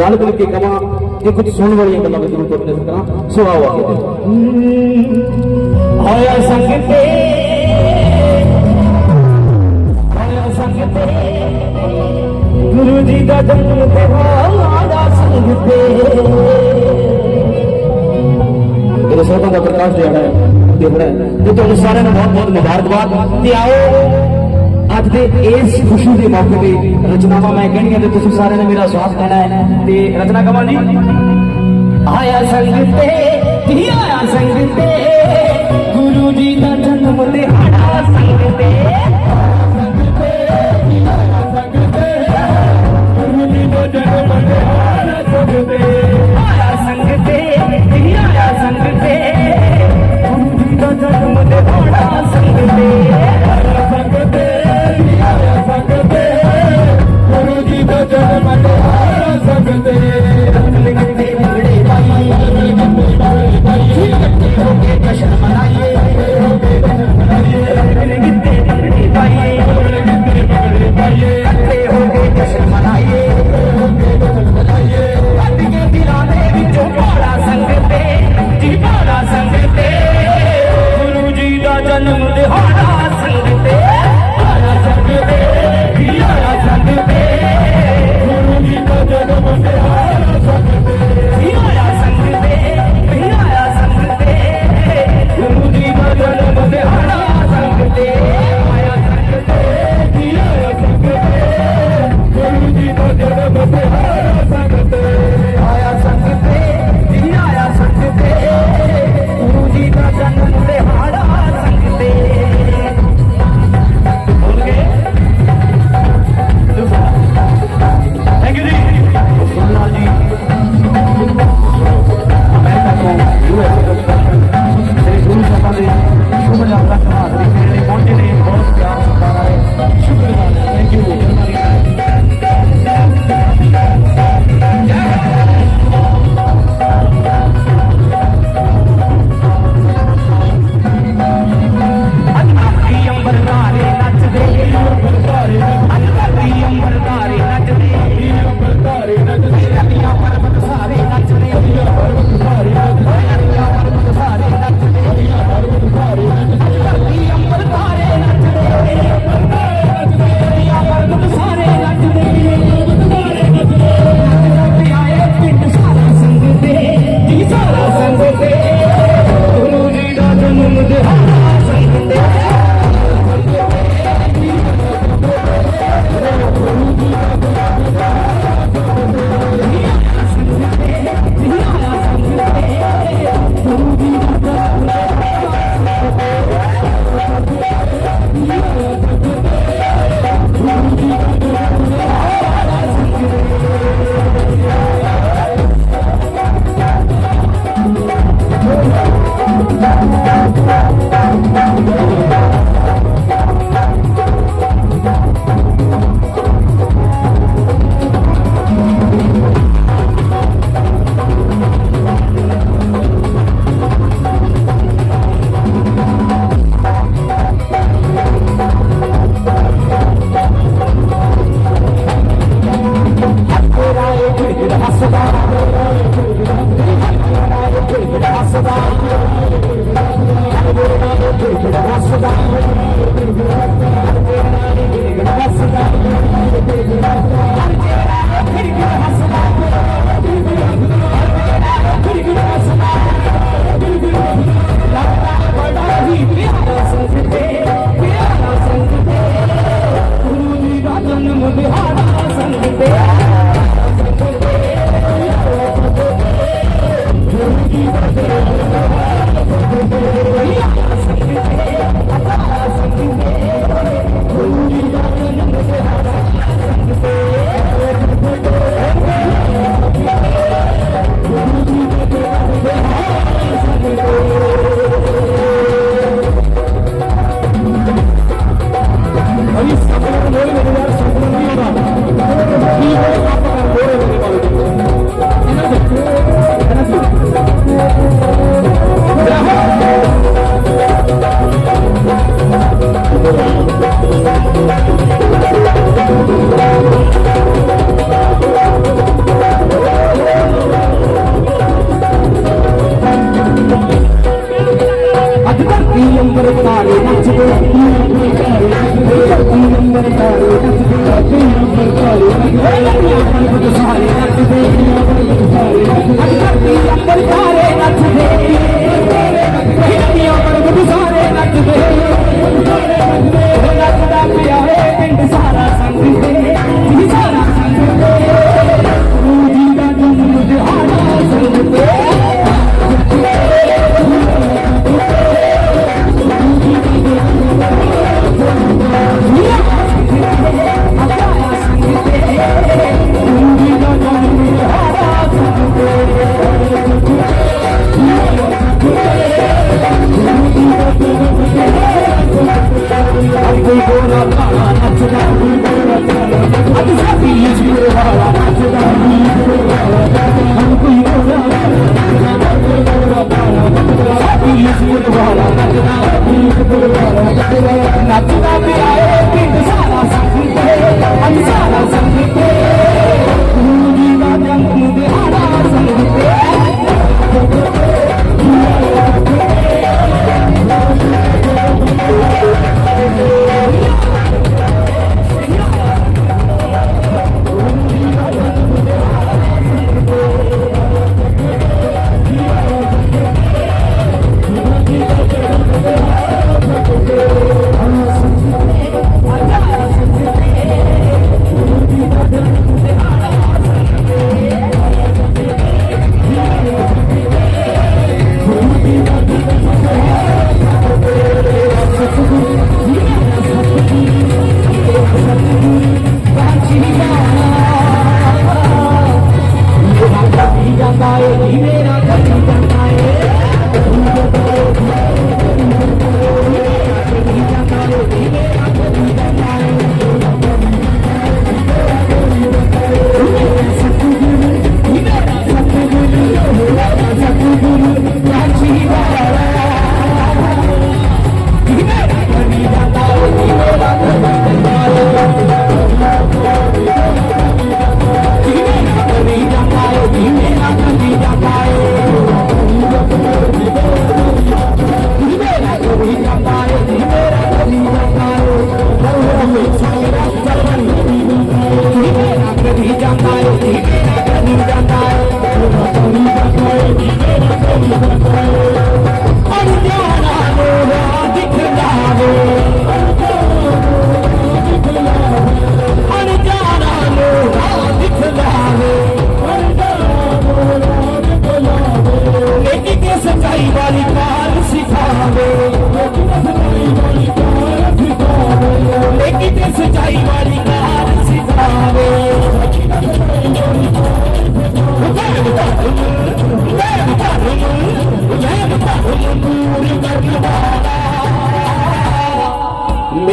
ਰਲ ਮਿਲ ਕੇ ਕਵਾਂ ਕਿ ਕੁਝ ਸੁਣਨ ਵਾਲੀਆਂ ਗੱਲਾਂ ਵੀ ਜ਼ਰੂਰ ਤੁਹਾਡੇ ਨਾਲ ਕਰਾਂ ਸੋ ਆਓ ਅੱਗੇ ਤੇ ਹੋਇਆ ਸੰਗ ਤੇ ਹੋਇਆ ਸੰਗ ਤੇ ਗੁਰੂ ਜੀ ਦਾ ਜਨਮ ਤੇ ਹੋਇਆ ਸੰਗ ਤੇ ਮੇਰੇ ਅੱਜ ਦੇ ਇਸ ਖੁਸ਼ੀ ਦੇ ਮੌਕੇ ਤੇ ਰਚਨਾਵਾਂ ਮੈਂ ਕਹਿਣੀਆਂ ਤੇ ਤੁਸੀਂ ਸਾਰਿਆਂ ਨੇ ਮੇਰਾ ਸਾਥ ਦੇਣਾ ਹੈ। ਤੇ ਰਚਨਾ ਕਮਲ ਜੀ। ਆਇਆ ਸੰਗ ਤੇ ਕੀ ਆਇਆ ਸੰਗ ਤੇ? ਗੁਰੂ ਜੀ ਦਾ ਜਨਮ ਦਿਹਾੜਾ ਸੰਗ ਤੇ।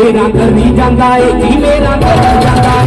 ਮੇਰਾ ਘਰ ਨਹੀਂ ਜਾਂਦਾ ਏ ਜੀ ਮੇਰਾ ਘਰ ਜਾਂਦਾ।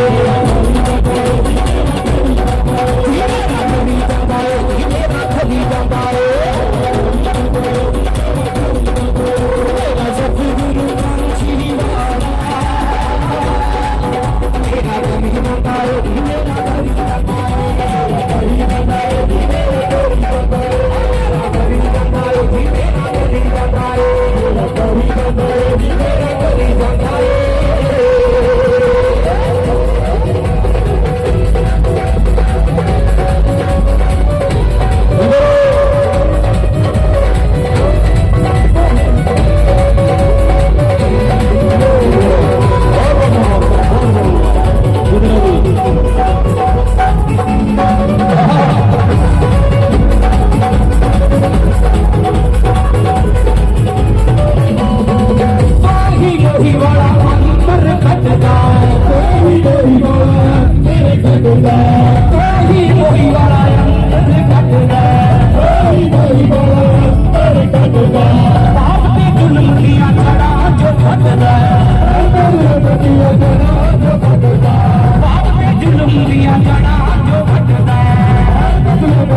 ひ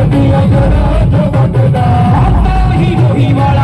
のひまら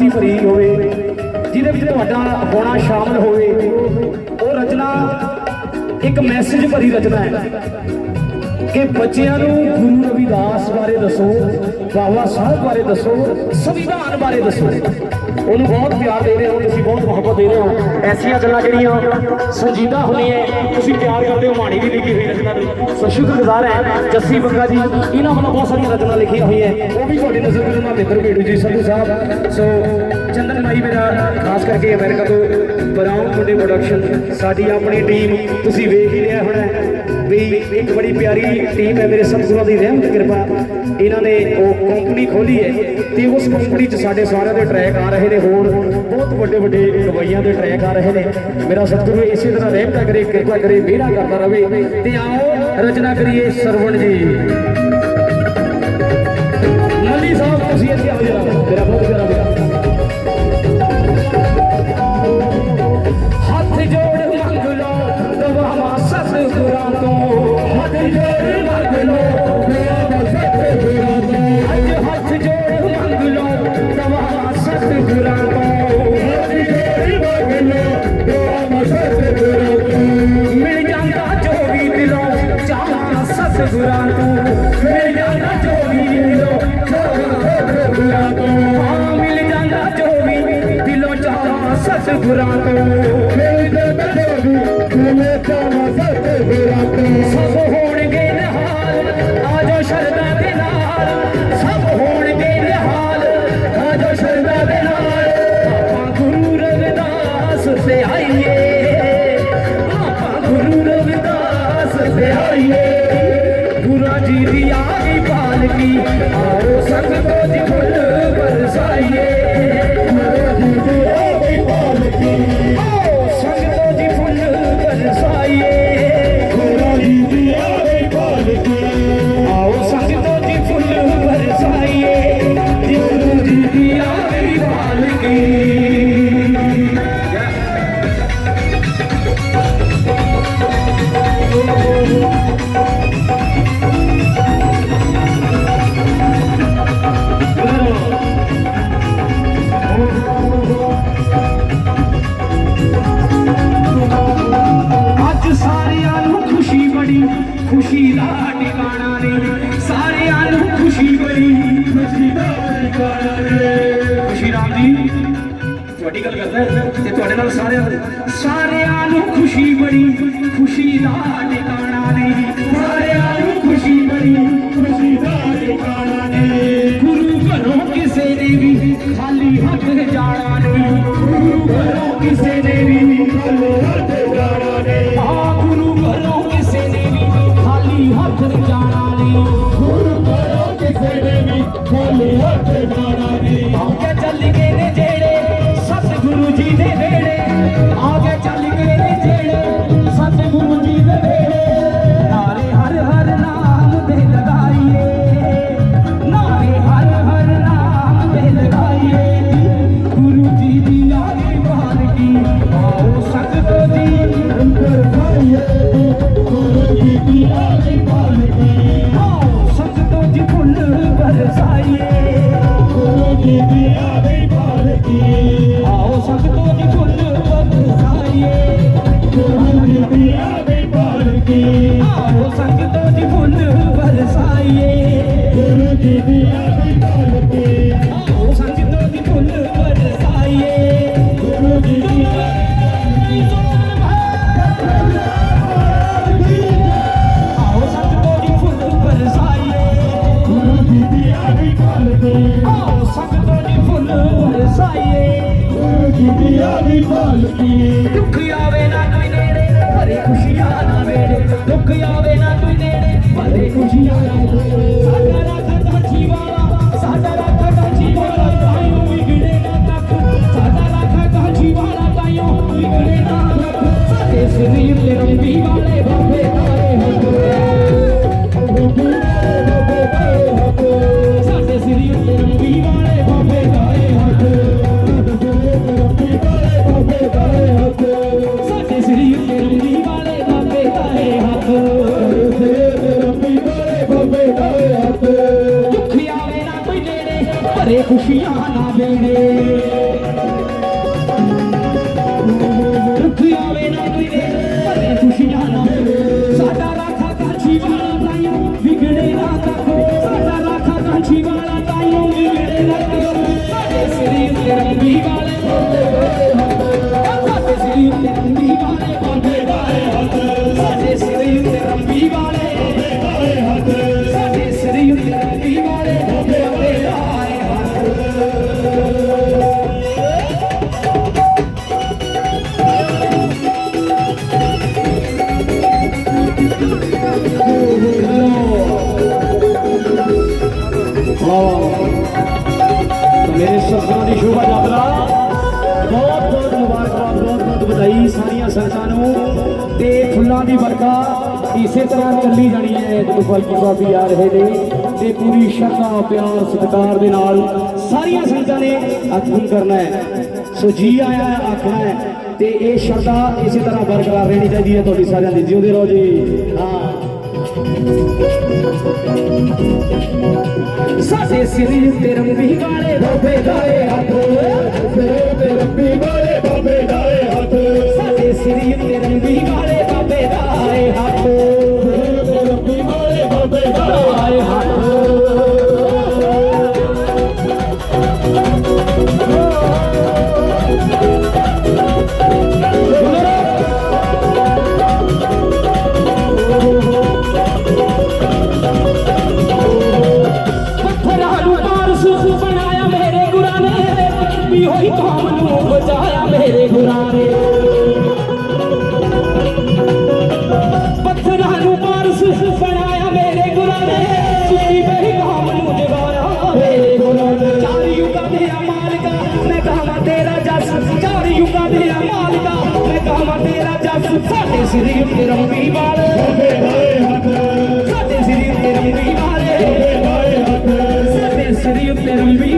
ਜਿਨ੍ਹਾਂ ਭਰੀ ਹੋਵੇ, ਜਿਹਦੇ ਵਿੱਚ ਤੁਹਾਡਾ ਹੋਣਾ ਸ਼ਾਮਲ ਹੋਵੇ, ਉਹ ਰਚਨਾ ਇੱਕ ਮੈਸੇਜ ਭਰੀ ਰਚਨਾ ਹੈ ਕਿ ਬੱਚਿਆਂ ਨੂੰ ਗੁਰੂ ਰਵਿਦਾਸ ਬਾਰੇ ਦੱਸੋ, ਬਾਬਾ ਸਾਹਿਬ ਬਾਰੇ ਦੱਸੋ, ਸੰਵਿਧਾਨ ਬਾਰੇ ਦੱਸੋ। ਉਹਨੂੰ ਬਹੁਤ ਪਿਆਰ ਦੇ ਰਹੇ ਹੋ, ਤੁਸੀਂ ਬਹੁਤ ਮੁਹੱਬਤ ਦੇ ਰਹੇ ਹੋ। ਐਸੀਆਂ ਗੱਲਾਂ ਜਿਹੜੀਆਂ ਸੰਜੀਦਾ ਹੁੰਦੀਆਂ, ਤੁਸੀਂ ਪਿਆਰ ਕਰਦੇ ਹੋ ਮਾਣੀ ਵੀ ਲਿਖੀ ਹੋਈ ਰਚਨਾ ਨੂੰ ਸੋ ਸ਼ੁਕਰਗੁਜ਼ਾਰ ਹੈ, ਜੱਸੀ ਬੰਗਾ ਜੀ, ਇਹਨਾਂ ਵੱਲੋਂ ਬਹੁਤ ਸਾਰੀਆਂ ਰਚਨਾ ਲਿਖੀਆਂ ਹੋਈਆਂ ਉਹ ਵੀ ਤੁਹਾਡੀ ਨਜ਼ਰ ਵਿੱਚ ਮੈਂ ਮਿੱਤਰ ਭੇੜੂ ਜੀ, ਸੰਧੂ ਸਾਹਿਬ। ਸੋ, ਚੰਦਨ ਭਾਈ ਮੇਰਾ, ਖਾਸ ਕਰਕੇ ਅਮਰੀਕਾ ਤੋਂ, ਬਰਾਊਨ ਮੁੰਡੇ ਪ੍ਰੋਡਕਸ਼ਨ ਸਾਡੀ ਆਪਣੀ ਟੀਮ ਤੁਸੀਂ ਵੇਖ ਹੀ ਲਿਆ ਹੋਣਾ ਵੀ ਇੱਕ ਬੜੀ ਪਿਆਰੀ ਟੀਮ ਹੈ ਮੇਰੇ ਸਤਿਗੁਰਾਂ ਦੀ ਰਹਿਮਤ ਕਿਰਪਾ। ਇਹਨਾਂ ਨੇ ਉਹ ਕੰਪਨੀ ਖੋਲੀ ਹੈ ਤੇ ਉਸ ਕੰਪਨੀ 'ਚ ਸਾਡੇ ਸਾਰਿਆਂ ਦੇ ਟਰੈਕ ਆ ਰਹੇ ਨੇ ਹੋਰ ਬਹੁਤ ਵੱਡੇ ਵੱਡੇ ਗਵਈਆਂ ਦੇ ਟਰੈਕ ਆ ਰਹੇ ਨੇ। ਮੇਰਾ ਸਤਿਗੁਰੂ ਇਸੇ ਤਰ੍ਹਾਂ ਰਹਿਮਤਾ ਕਰੇ, ਕਿਰਪਾ ਕਰੇ, ਮਿਹਰਾਂ ਕਰਦਾ ਰਹੇ ਤੇ ਆਓ ਰਚਨਾ ਕਰੀਏ ਸਰਵਣ ਜੀ। ਮੱਲੀ ਸਾਹਿਬ, ਤੁਸੀਂ ਇੱਥੇ ਆਓ ਜਰਾ। ਮੇਰਾ ਬਹੁਤ ਪਿਆਰਾ ਗਈ ਪਾਲਕੀ ਆਓ ਸੰਗਤੋ ਜੀ ਫੁੱਲ ਬਰਸਾਈਏ ਆਓ ਸੰਗਤੋ ਟਿਕਾਣਾ ਨੇ ਸਾਰਿਆਂ ਨੂੰ ਖੁਸ਼ੀ ਬੜੀ ਖੁਸ਼ੀ ਦਾ ਟਿਕਾਣਾ ਨੇ ਖੁਸ਼ੀ ਰਾਮ ਜੀ ਤੁਹਾਡੀ ਗੱਲ ਕਰਦਾ ਤੇ ਤੁਹਾਡੇ ਨਾਲ ਸਾਰਿਆਂ ਦੇ ਸਾਰਿਆਂ ਨੂੰ ਖੁਸ਼ੀ ਬੜੀ ਖੁਸ਼ੀ ਦਾ ਟਿਕਾਣਾ ਨੇ ਸਾਰਿਆਂ ਨੂੰ ਖੁਸ਼ੀ ਬੜੀ ਖੁਸ਼ੀ ਦਾ ਟਿਕਾਣਾ ਨੇ ਗੁਰੂ ਘਰੋਂ ਕਿਸੇ ਨੇ ਵੀ ਖਾਲੀ ਹੱਥ ਜਾਣਾ ਨਹੀਂ ਗੁਰੂ ਘਰੋਂ ਕਿਸੇ ਨੇ ਵੀ ਖਾਲੀ ਹੱਥ ਜਾਣਾ ਨਹੀਂ ਆ ਗੁਰੂ ਖਾਲੀ ਹੱਥ ਜਾਣਾ ਨਹੀਂ ਆਗੇ ਚੱਲ ਗਏ ਨੇ ਜਿਹੜੇ ਸਤਿਗੁਰੂ ਜੀ ਦੇ ਵੇੜੇ ਆ ਕੇ ਪਾਲਕੀ ਆਓ ਸੰਗਤੋ ਜੀ ਫੁੱਲ ਦੀ ਆਗੇ ਦੁੱਖ ਆਵੇ ਨਾ ਕੋਈ ਨੇੜੇ ਭਰੇ ਖੁਸ਼ੀਆਂ ਨਾ ਵੇੜੇ ਦੁੱਖ ਆਵੇ ਨਾ ਕੋਈ ਨੇੜੇ ਭਰੇ ਖੁਸ਼ੀਆਂ ਨਾ ਵੇੜੇ ਸਾਡਾ ਰਾਖਾ ਕਾਂਚੀ ਵਾਲਾ ਸਾਡਾ ਰਾਖਾ ਕਾਂਚੀ ਵਾਲਾ ਤਾਈਓ ਵਿਗੜੇ ਨਾ ਤੱਕ ਸਾਡਾ ਰਾਖਾ ਕਾਂਚੀ ਵਾਲਾ ਤਾਈਓ ਵਿਗੜੇ ਨਾ ਤੱਕ ਸਾਡੇ ਸਰੀਰ ਤੇ ਰੰਗੀ ਵਾਲੇ ਭਰੇ ਖੁਸ਼ੀਆਂ ਨਾ ਇਸੇ ਤਰ੍ਹਾਂ ਹੈ ਜਦੋਂ ਫਲਕੀ ਬਾਬੀ ਆ ਰਹੇ ਨੇ ਤੇ ਪੂਰੀ ਸ਼ਰਧਾ, ਪਿਆਰ, ਸਤਿਕਾਰ ਦੇ ਨਾਲ ਸਾਰੀਆਂ ਸੰਗਤਾਂ ਨੇ ਆਗਮਨ ਕਰਨਾ ਹੈ। ਸੋ ਜੀ ਆਇਆ ਆਖਣਾ ਹੈ ਤੇ ਇਹ ਸ਼ਰਧਾ ਇਸੇ ਤਰ੍ਹਾਂ ਬਰਕਰਾਰ ਰਹਿਣੀ ਚਾਹੀਦੀ ਹੈ ਤੁਹਾਡੀ ਸਾਰਿਆਂ ਦੀ। ਜਿਉਂਦੇ ਰਹੋ ਜੀ। ਹਾਂ। ਸਾਡੇ ਸਰੀਰ ਤੇ ਰੰਗੀ ਵਾਲੇ ਬਾਬੇ ਦਾਏ ਹੱਥ। ਸਾਡੇ ਤੇ ਰੰਗੀ ਵਾਲੇ ਬਾਬੇ ਦਾਏ ਕੌਮ ਨੂੰ ਬਚਾਇਆ ਮੇਰੇ ਗੁਰਾਂ ਨੇ ਪੱਥਰਾਂ ਨੂੰ ਪਾਰਸ ਬਣਾਇਆ ਮੇਰੇ ਗੁਰਾਂ ਨੇ ਸੁੱਤੀ ਪਈ ਕੌਮ ਨੂੰ ਜਗਾਇਆ ਮੇਰੇ ਗੁਰਾਂ ਨੇ ਚਾਰ ਯੁੱਗਾਂ ਦੇ ਮਾਲਕਾ ਮੈਂ ਕਹਾਂ ਤੇਰਾ ਜਸ ਚਾਰ ਯੁੱਗਾਂ ਦੇ ਮਾਲਕਾ ਮੈਂ ਕਹਾਂ ਤੇਰਾ ਜਸ ਸਾਡੇ ਸਰੀਰ ਤੇ ਰੰਗੀ ਵਾਲੇ ਸਾਡੇ ਸਰੀਰ ਤੇ ਰੰਗੀ ਵਾਲੇ ਸਾਡੇ ਸਰੀਰ ਤੇ ਰੰਗੀ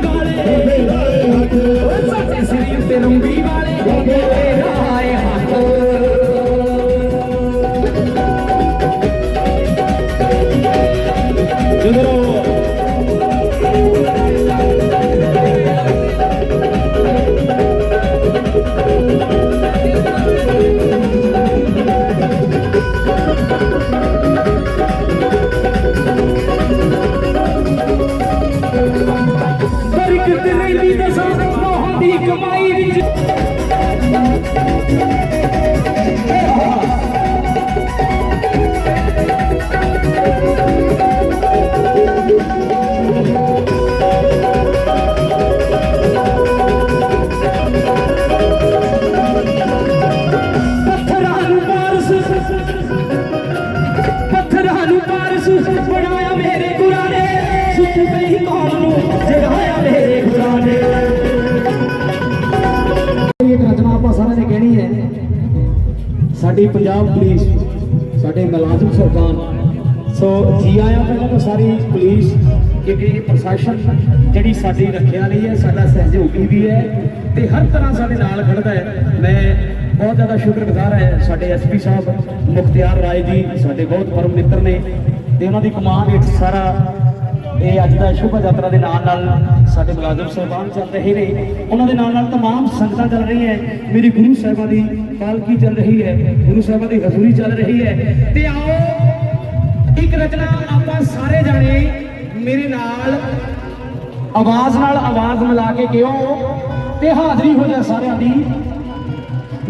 ਸਾਡੀ ਪੰਜਾਬ ਪੁਲਿਸ ਸਾਡੇ ਮੁਲਾਜ਼ਮ ਸਰਕਾਰ ਸੋ ਜੀ ਆਇਆਂ ਪਹਿਲਾਂ ਤਾਂ ਸਾਰੀ ਪੁਲਿਸ ਕਿਉਂਕਿ ਇਹ ਪ੍ਰਸ਼ਾਸਨ ਜਿਹੜੀ ਸਾਡੀ ਰੱਖਿਆ ਲਈ ਹੈ ਸਾਡਾ ਸਹਿਯੋਗੀ ਵੀ ਹੈ ਤੇ ਹਰ ਤਰ੍ਹਾਂ ਸਾਡੇ ਨਾਲ ਖੜਦਾ ਹੈ ਮੈਂ ਬਹੁਤ ਜ਼ਿਆਦਾ ਸ਼ੁਕਰਗੁਜ਼ਾਰ ਹੈ ਸਾਡੇ ਐਸਪੀ ਸਾਹਿਬ ਮੁਖਤਿਆਰ ਰਾਏ ਜੀ ਸਾਡੇ ਬਹੁਤ ਪਰਮ ਮਿੱਤਰ ਨੇ ਤੇ ਉਹਨਾਂ ਦੀ ਕਮਾਂਡ ਵਿੱਚ ਸਾਰਾ ਇਹ ਅੱਜ ਦਾ ਸ਼ੁਭ ਯਾਤਰਾ ਦੇ ਨਾਲ ਨਾਲ ਸਾਡੇ ਮੁਲਾਜ਼ਮ ਸਾਹਿਬਾਨ ਚੱਲ ਰਹੇ ਨੇ ਉਹਨਾਂ ਦੇ ਨਾਲ ਨਾਲ तमाम ਸੰਗਤਾਂ ਚੱਲ ਰਹੀਆਂ ਮੇਰੀ ਗੁਰੂ ਸਾਹਿਬਾਂ ਦੀ ਪਾਲਕੀ ਚੱਲ ਰਹੀ ਹੈ? ਗੁਰੂ ਸਾਹਿਬਾਂ ਦੀ ਹਜ਼ੂਰੀ ਚੱਲ ਰਹੀ ਹੈ। ਤੇ ਆਓ, ਇੱਕ ਰਚਨਾ ਆਪਾਂ ਸਾਰੇ ਜਾਣੇ ਮੇਰੇ ਨਾਲ ਆਵਾਜ਼ ਨਾਲ ਆਵਾਜ਼ ਮਿਲਾ ਕੇ ਕਿਉਂ? ਤੇ ਹਾਜ਼ਰੀ ਹੋ ਜਾ ਸਾਰਿਆਂ ਦੀ।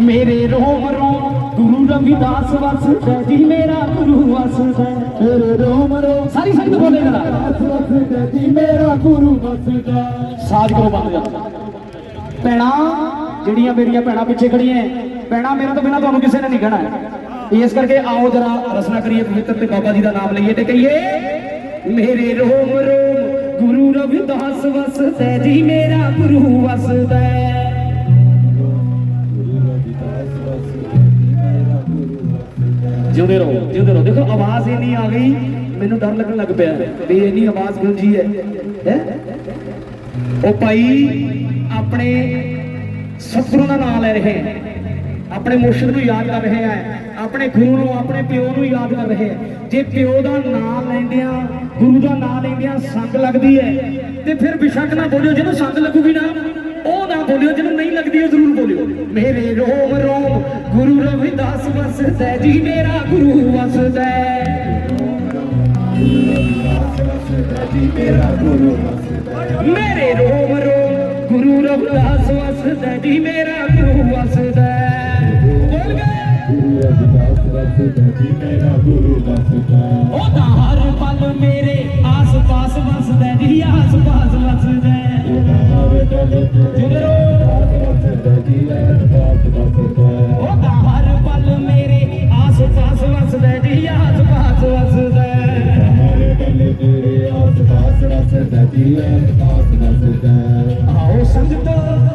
ਮੇਰੇ ਰੋਮ ਰੋਮ, ਗੁਰੂ ਰਵਿਦਾਸ ਵਸਦਾ ਜੀ, ਮੇਰਾ ਗੁਰੂ ਵਸਦਾ ਮੇਰੇ ਰੋਮ ਰੋਮ, ਸਾਰੀ ਸੰਗਤ ਬੋਲੇ ਜਰਾ। ਜੀ ਮੇਰਾ ਗੁਰੂ ਵਸਦਾ ਸਾਜ ਕਰੋ ਬੰਦ ਜਾ ਪੈਣਾ ਜਿਹੜੀਆਂ ਮੇਰੀਆਂ ਭੈਣਾਂ ਪਿੱਛੇ ਖੜੀਆਂ ਐ, ਭੈਣਾਂ ਮੇਰੇ ਤੋਂ ਬਿਨਾਂ ਤੁਹਾਨੂੰ ਕਿਸੇ ਨੇ ਨਹੀਂ ਕਹਿਣਾ ਇਸ ਕਰਕੇ ਆਓ ਜਰਾ ਰਸਨਾ ਕਰੀਏ ਪਵਿੱਤਰ ਤੇ ਬਾਬਾ ਜੀ ਦਾ ਨਾਮ ਲਈਏ ਤੇ ਕਹੀਏ ਮੇਰੇ ਰੋਮ ਰੋਮ ਗੁਰੂ ਰਵਿਦਾਸ ਵਸਦਾ ਜੀ ਮੇਰਾ ਗੁਰੂ ਵਸਦਾ ਜਿਉਂਦੇ ਰਹੋ ਜਿਉਂਦੇ ਰਹੋ। ਦੇਖੋ ਆਵਾਜ਼ ਇੰਨੀ ਆ ਗਈ ਮੈਨੂੰ ਡਰ ਲੱਗਣ ਲੱਗ ਪਿਆ ਵੀ ਇੰਨੀ ਆਵਾਜ਼ ਗੁੰਜੀ ਹੈ? ਹੈ? ਉਹ ਭਾਈ ਆਪਣੇ ਸਤਿਗੁਰੂ ਦਾ ਨਾਮ ਲੈ ਰਹੇ ਆਪਣੇ ਮੁਰਸ਼ਿਦ ਨੂੰ ਯਾਦ ਕਰ ਰਹੇ ਆ, ਆਪਣੇ ਗੁਰੂ ਨੂੰ, ਆਪਣੇ ਪਿਓ ਨੂੰ ਯਾਦ ਕਰ ਰਹੇ ਆ। ਜੇ ਪਿਓ ਦਾ ਨਾਮ ਲੈਂਦਿਆਂ ਗੁਰੂ ਦਾ ਨਾਮ ਲੈਂਦਿਆਂ ਸੰਗ ਲੱਗਦੀ ਹੈ, ਤੇ ਫਿਰ ਬਿਸ਼ੱਕ ਨਾ ਬੋਲਿਓ ਜਦੋਂ ਸੰਗ ਲੱਗੂਗੀ ਨਾ, ਉਹ ਨਾ ਬੋਲਿਓ ਜਦੋਂ ਨਹੀਂ ਲੱਗਦੀ, ਉਹ ਜ਼ਰੂਰ ਬੋਲਿਓ। ਮੇਰੇ ਰੋਮ ਰੋਮ, ਗੁਰੂ ਰਵਿਦਾਸ ਵਸਦਾ ਜੀ ਮੇਰਾ ਗੁਰੂ ਵਸਦਾ ਮੇਰੇ ਰੋਮ ਰੋਮ, ਗੁਰੂ ਰਵਿਦਾਸ ਵਸਦਾ ਜੀ ਮੇਰਾ ਗੁਰੂ ਵਸਦਾ ਬੋਲ ਵਿਕਾਸ ਰਸਤੇ ਭਜੀ ਮੇਰਾ ਗੁਰੂ ਬਸਦਾ ਉਹਦਾ ਹਰ ਪਲ ਮੇਰੇ ਆਸ ਪਾਸ ਵਸਦਾ ਜੀ ਆਸ ਪਾਸ ਵਸਦਾ ਉਹਦਾ ਹਰ ਪਲ ਮੇਰੇ ਆਸ ਵਸਦਾ ਜੀ ਆਸ ਪਾਸ ਵਸਦਾ ਉਹਦਾ ਹਰ ਪਲ ਮੇਰੇ ਆਸ ਪਾਸ ਵਸਦਾ ਜੀ ਆਸ ਪਾਸ ਵਸਦਾ ਹਰ ਪਲ ਮੇਰੇ ਆਸ ਪਾਸ ਵਸਦਾ ਜੀ ਆਸ ਪਾਸ ਵਸਦਾ ਆਓ ਸੰਗਤ